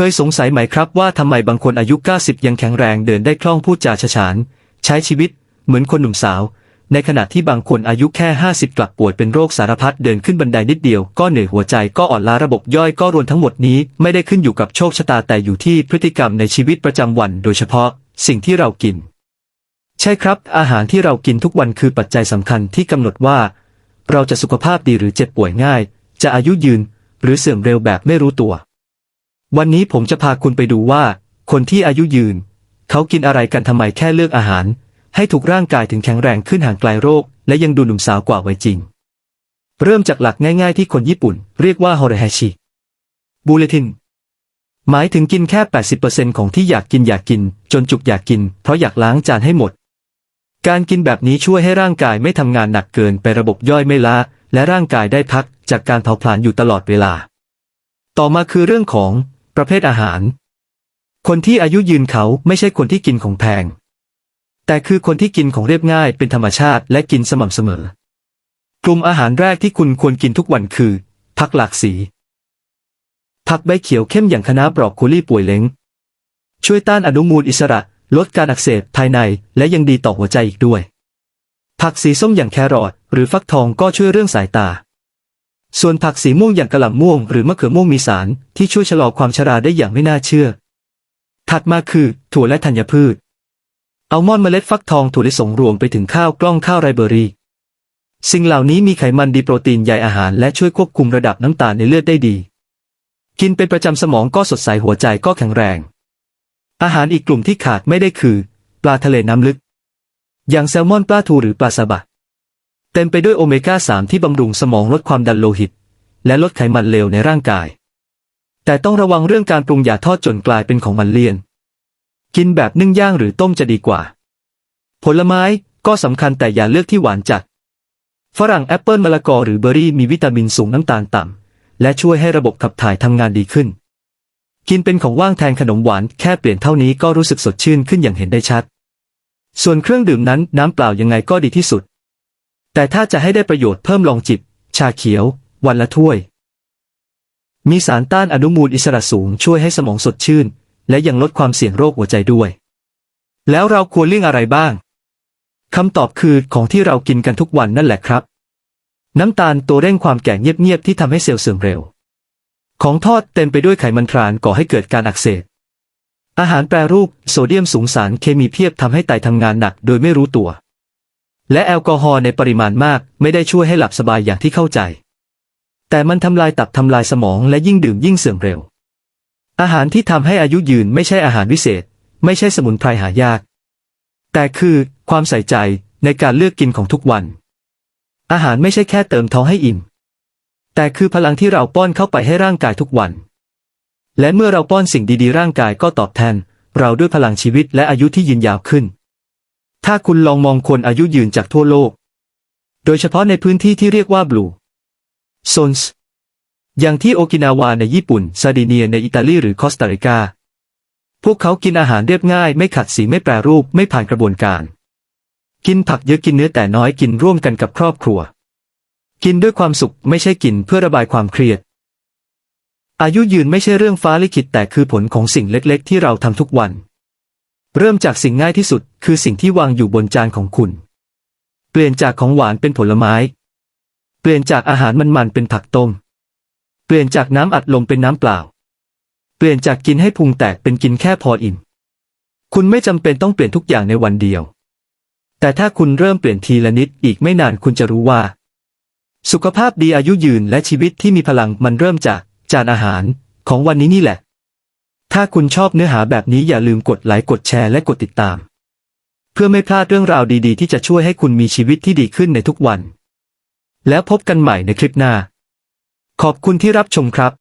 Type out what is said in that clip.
เคยสงสัยไหมครับว่าทำไมบางคนอายุ 90 ยังแข็งแรงเดินได้คล่องพูดจาฉฉาน ใช้ชีวิต เหมือนคนหนุ่มสาว ในขณะที่บางคนอายุแค่ 50 กลับปวยเป็นโรคสารพัดเดินขึ้นบันไดนิดเดียวก็เหนื่อยหัวใจก็อ่อนล้าระบบย่อยก็รวนทั้งหมดนี้ไม่ได้ขึ้นอยู่กับโชคชะตาแต่อยู่ที่พฤติกรรมในชีวิตประจำวัน โดยเฉพาะ สิ่งที่เรากิน ใช่ครับ อาหารที่เรากินทุกวันคือปัจจัยสำคัญที่กำหนดว่า เราจะสุขภาพดีหรือเจ็บป่วยง่าย จะอายุยืน หรือเสื่อมเร็วแบบไม่รู้ตัว วันนี้ผมจะพาคุณไปดูว่า คนที่อายุยืน เขากินอะไรกันทำไมแค่เลือกอาหาร ให้ถูกร่างกายถึงแข็งแรงขึ้นห่างไกลโรค และยังดูหนุ่มสาวกว่าวัยจริง เริ่มจากหลักง่ายๆที่คนญี่ปุ่น เรียกว่าฮเรฮชิบูเลติน หมายถึงกินแค่ 80%ของที่อยากกินอยากกิน จนจุกอยากกิน เพราะอยากล้างจานให้หมด การกินแบบนี้ช่วยให้ร่างกายไม่ทำงานหนักเกินไประบบย่อยไม่ล้าและร่างกายได้พักจากการเผาผลาญอยู่ตลอดเวลา ต่อมาคือเรื่องของ ประเภทอาหาร คนที่อายุยืนเขาไม่ใช่คนที่กินของแพง แต่คือคนที่กินของเรียบง่ายเป็นธรรมชาติและกินสม่ำเสมอ กลุ่มอาหารแรกที่คุณควรกินทุกวันคือ ผักหลากสี ผักใบเขียวเข้มอย่างคะน้าบรอกโคลีป่วยเล้ง ช่วยต้านอนุมูลอิสระ ลดการอักเสบภายในและยังดีต่อหัวใจอีกด้วย ผักสีส้มอย่างแครอทหรือฟักทองก็ช่วยเรื่องสายตา ส่วนผักสีม่วงอย่างกระหล่ำม่วงหรือมะเขือม่วงมีสารที่ช่วยชะลอความชราได้อย่างไม่น่าเชื่อ ถัดมาคือ ถั่วและธัญพืช อัลมอนด์เมล็ดฟักทองถั่วลิสงรวมไปถึงข้าวกล้องข้าวไรเบอรี่สิ่งเหล่านี้มีไขมันดีโปรตีนใยอาหารและช่วยควบคุมระดับน้ำตาลในเลือดได้ดี กินเป็นประจำสมองก็สดใสหัวใจก็แข็งแรง อาหารอีกกลุ่มที่ขาดไม่ได้คือ ปลาทะเลน้ำลึก อย่างแซลมอนปลาทูหรือปลาซาบะ เต็มไปด้วยโอเมก้า 3 ที่บำรุงสมองลดความดันโลหิต และลดไขมันเลวในร่างกาย แต่ต้องระวังเรื่องการปรุงยาทอดจนกลายเป็นของมันเลี่ยน กินแบบนึ่งย่างหรือต้มจะดีกว่า ผลไม้ก็สำคัญแต่อย่าเลือกที่หวานจัด ฝรั่งแอปเปิลมะละกอหรือเบอร์รี่มีวิตามินสูงน้ำตาลต่ำและช่วยให้ระบบขับถ่ายทำงานดีขึ้น กินเป็นของว่างแทนขนมหวานแค่เปลี่ยนเท่านี้ก็รู้สึกสดชื่นขึ้นอย่างเห็นได้ชัด ส่วนเครื่องดื่มนั้นน้ำเปล่ายังไงก็ดีที่สุด แต่ถ้าจะให้ได้ประโยชน์เพิ่มลองจิบ ชาเขียว วันละถ้วย มีสารต้านอนุมูลอิสระสูงช่วยให้สมองสดชื่น และยังลดความเสี่ยงโรคหัวใจด้วย แล้วเราควรเลี่ยงอะไรบ้างคำตอบคือของที่เรากินกันทุกวันนั่นแหละครับ น้ำตาลตัวเร่งความแก่เงียบๆที่ทำให้เซลล์เสื่อมเร็ว ของทอดเต็มไปด้วยไขมันทรานก่อให้เกิดการอักเสบอาหารแปรรูปโซเดียมสูงสารเคมีเพียบทำให้ไตทำงานหนักโดยไม่รู้ตัว และแอลกอฮอล์ในปริมาณมาก ไม่ได้ช่วยให้หลับสบายอย่างที่เข้าใจ แต่มันทำลายตับทำลายสมองและยิ่งดื่มยิ่งเสื่อมเร็ว อาหารที่ทำให้อายุยืนไม่ใช่อาหารวิเศษ ไม่ใช่สมุนไพรหายาก แต่คือความใส่ใจในการเลือกกินของทุกวัน อาหารไม่ใช่แค่เติมท้องให้อิ่ม แต่คือพลังที่เราป้อนเข้าไปให้ร่างกายทุกวัน และเมื่อเราป้อนสิ่งดีๆ ร่างกายก็ตอบแทน เราด้วยพลังชีวิตและอายุที่ยืนยาวขึ้น ถ้าคุณลองมองคนอายุยืนจากทั่วโลก โดยเฉพาะในพื้นที่ที่เรียกว่าบลูโซนส์อย่างที่โอกินาวาในญี่ปุ่น ซาดิเนียในอิตาลีหรือคอสตาริกา พวกเขากินอาหารเรียบง่าย ไม่ขัดสีไม่แปรรูปไม่ผ่านกระบวนการ กินผักเยอะกินเนื้อแต่น้อยกินร่วมกันกับครอบครัว กินด้วยความสุขไม่ใช่กินเพื่อระบายความเครียด อายุยืนไม่ใช่เรื่องฟ้าลิขิตแต่คือผลของสิ่งเล็กๆ ที่เราทำทุกวัน เริ่มจากสิ่งง่ายที่สุด คือสิ่งที่วางอยู่บนจานของคุณ เปลี่ยนจากของหวานเป็นผลไม้ เปลี่ยนจากอาหารมันๆเป็นผักต้ม เปลี่ยนจากน้ำอัดลมเป็นน้ำเปล่า เปลี่ยนจากกินให้พุงแตกเป็นกินแค่พออิ่ม คุณไม่จำเป็นต้องเปลี่ยนทุกอย่างในวันเดียว แต่ถ้าคุณเริ่มเปลี่ยนทีละนิดอีกไม่นานคุณจะรู้ว่า สุขภาพดีอายุยืนและชีวิตที่มีพลังมันเริ่มจากจานอาหารของวันนี้นี่แหละ ถ้าคุณชอบเนื้อหาแบบนี้อย่าลืมกดไลค์กดแชร์และกดติดตาม เพื่อไม่พลาดเรื่องราวดีๆ ที่จะช่วยให้คุณมีชีวิตที่ดีขึ้นในทุกวัน แล้วพบกันใหม่ในคลิปหน้า ขอบคุณที่รับชมครับ